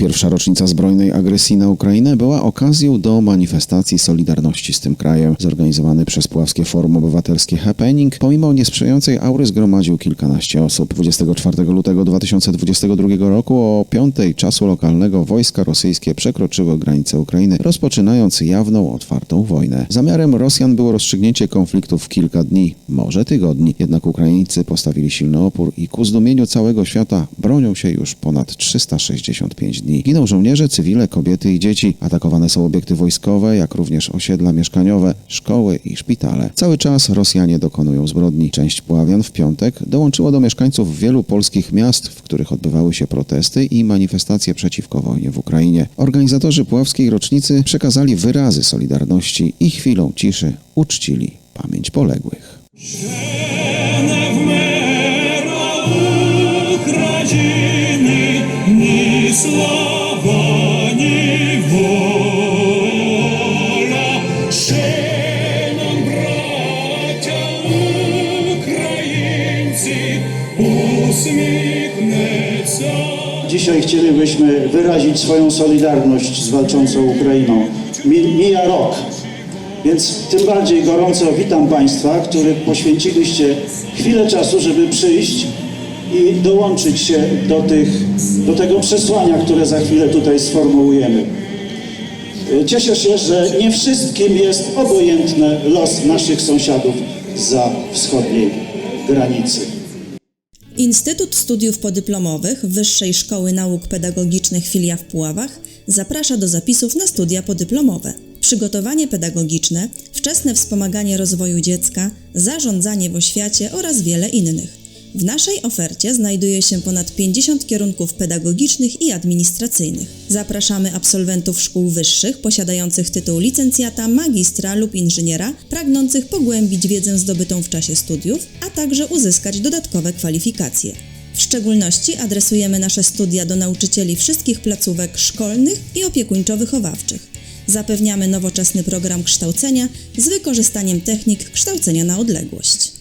Pierwsza rocznica zbrojnej agresji na Ukrainę była okazją do manifestacji solidarności z tym krajem. Zorganizowany przez Puławskie Forum Obywatelskie Happening, pomimo niesprzyjającej aury zgromadził kilkanaście osób. 24 lutego 2022 roku o 5 czasu lokalnego wojska rosyjskie przekroczyły granice Ukrainy, rozpoczynając jawną, otwartą wojnę. Zamiarem Rosjan było rozstrzygnięcie konfliktu w kilka dni, może tygodni. Jednak Ukraińcy postawili silny opór i ku zdumieniu całego świata bronią się już ponad 365 dni. Giną żołnierze, cywile, kobiety i dzieci. Atakowane są obiekty wojskowe, jak również osiedla mieszkaniowe, szkoły i szpitale. Cały czas Rosjanie dokonują zbrodni. Część Puławian w piątek dołączyła do mieszkańców wielu polskich miast, w których odbywały się protesty i manifestacje przeciwko wojnie w Ukrainie. Organizatorzy puławskiej rocznicy przekazali wyrazy solidarności i chwilą ciszy uczcili pamięć poległych. Dzisiaj chcielibyśmy wyrazić swoją solidarność z walczącą Ukrainą. Mi- Mija rok, więc tym bardziej gorąco witam Państwa, którzy poświęciliście chwilę czasu, żeby przyjść i dołączyć się do, tych, do tego przesłania, które za chwilę tutaj sformułujemy. Cieszę się, że nie wszystkim jest obojętny los naszych sąsiadów za wschodniej granicy. Instytut Studiów Podyplomowych Wyższej Szkoły Nauk Pedagogicznych filia w Puławach zaprasza do zapisów na studia podyplomowe. Przygotowanie pedagogiczne, wczesne wspomaganie rozwoju dziecka, zarządzanie w oświacie oraz wiele innych. W naszej ofercie znajduje się ponad 50 kierunków pedagogicznych i administracyjnych. Zapraszamy absolwentów szkół wyższych posiadających tytuł licencjata, magistra lub inżyniera, pragnących pogłębić wiedzę zdobytą w czasie studiów, a także uzyskać dodatkowe kwalifikacje. W szczególności adresujemy nasze studia do nauczycieli wszystkich placówek szkolnych i opiekuńczo-wychowawczych. Zapewniamy nowoczesny program kształcenia z wykorzystaniem technik kształcenia na odległość.